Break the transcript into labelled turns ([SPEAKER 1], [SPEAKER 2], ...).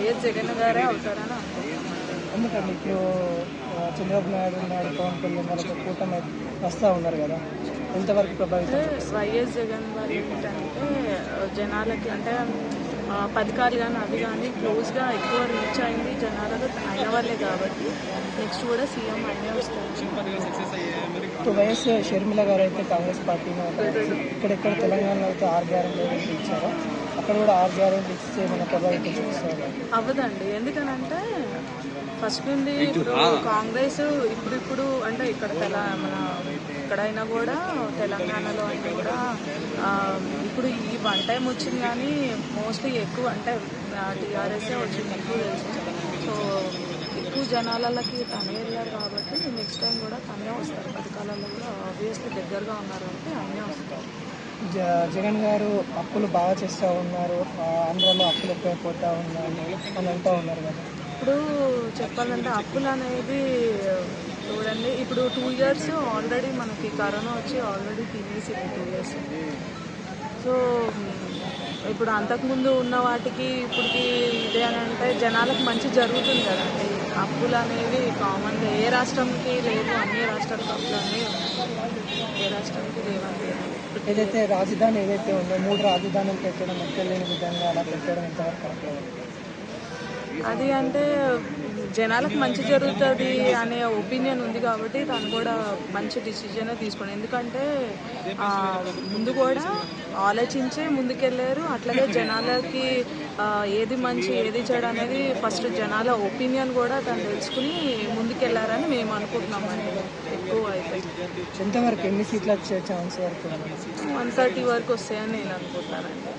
[SPEAKER 1] YS Jagan గారే అవుతారని
[SPEAKER 2] ఎందుకంటే ఇప్పుడు ఆ, చంద్రబాబు నాయుడు ఉన్నాడు పవన్ కళ్యాణ్ ఒక కూటమి వస్తూ ఉన్నారు కదా. ఎంతవరకు ప్రభావితం
[SPEAKER 1] వైఎస్ జగన్ గారు ఏంటంటే జనాలకి అంటే పథకాలు కానీ అవి కానీ క్లోజ్గా ఎక్కువ రీచ్ అయింది జనాలకు అయిన వాళ్ళే కాబట్టి. నెక్స్ట్ కూడా సీఎం అయినే వస్తారు.
[SPEAKER 2] ఇప్పుడు వైఎస్ షర్మిల గారు అయితే కాంగ్రెస్ పార్టీని ఒక ఇక్కడెక్కడ తెలంగాణలో అయితే ఆరు గ్యారెంటీ ఇచ్చారో అక్కడ కూడా ఆరు గ్యారెంటీ ఇస్తే మన ప్రభావితం
[SPEAKER 1] అవ్వదండి. ఎందుకనంటే ఫస్ట్ నుండి ఇప్పుడు కాంగ్రెస్ ఇప్పుడు ఇప్పుడు అంటే ఇక్కడ తెల మన ఎక్కడైనా కూడా తెలంగాణలో అయినా కూడా ఇప్పుడు ఈ వన్ టైం వచ్చింది కానీ మోస్ట్లీ ఎక్కువ అంటే టీఆర్ఎస్ఏ వచ్చింది ఎక్కువ తెలుసు. సో ఎక్కువ జనాలకి తనే వెళ్ళారు కాబట్టి నెక్స్ట్ టైం కూడా తనే వస్తారు. పథకాలలో కూడా ఆబ్వియస్లీ దగ్గరగా ఉన్నారు అంటే అన్నీ వస్తారు.
[SPEAKER 2] జగన్ గారు అప్పులు బాగా చేస్తూ ఉన్నారు. ఆంధ్రలో ఆంధ్రాలో అప్పులు ఎక్కువైపోతూ ఉన్నారు అని అంటూ ఉన్నారు కదా.
[SPEAKER 1] ఇప్పుడు చెప్పాలంటే అప్పులు అనేది చూడండి ఇప్పుడు టూ ఇయర్స్ ఆల్రెడీ మనకి కరోనా వచ్చి ఆల్రెడీ తినేసింది టూ ఇయర్స్ సో ఇప్పుడు అంతకుముందు ఉన్న వాటికి ఇప్పటికి ఇదే అని అంటే జనాలకు మంచి జరుగుతుంది కదండి అప్పులు అనేవి కామన్గా ఏ రాష్ట్రంకి లేదు అన్ని రాష్ట్రాలకు అప్పులు అనేవి ఏ రాష్ట్రానికి లేవండి
[SPEAKER 2] ఏదైతే రాజధాని ఏదైతే ఉందో మూడు రాజధానులు పెట్టడం ఎక్కలేని విధంగా అలా పెట్టడం ఎంతవరకు
[SPEAKER 1] అది అంటే జనాలకు మంచి జరుగుతుంది అనే ఒపీనియన్ ఉంది కాబట్టి తను కూడా మంచి డిసిజన్ తీసుకోండి ఎందుకంటే ముందు కూడా ఆలోచించే ముందుకెళ్ళారు అట్లాగే జనాలకి ఏది మంచి ఏది చెడు అనేది ఫస్ట్ జనాల ఒపీనియన్ కూడా తను తెలుసుకుని ముందుకెళ్ళారని మేము అనుకుంటున్నామండి ఎక్కువ అయితే.
[SPEAKER 2] ఎంతవరకు ఎన్ని సీట్లు వచ్చే ఛాన్స్ వరకు
[SPEAKER 1] వన్ థర్టీ వరకు వస్తాయని నేను అనుకుంటున్నానండి.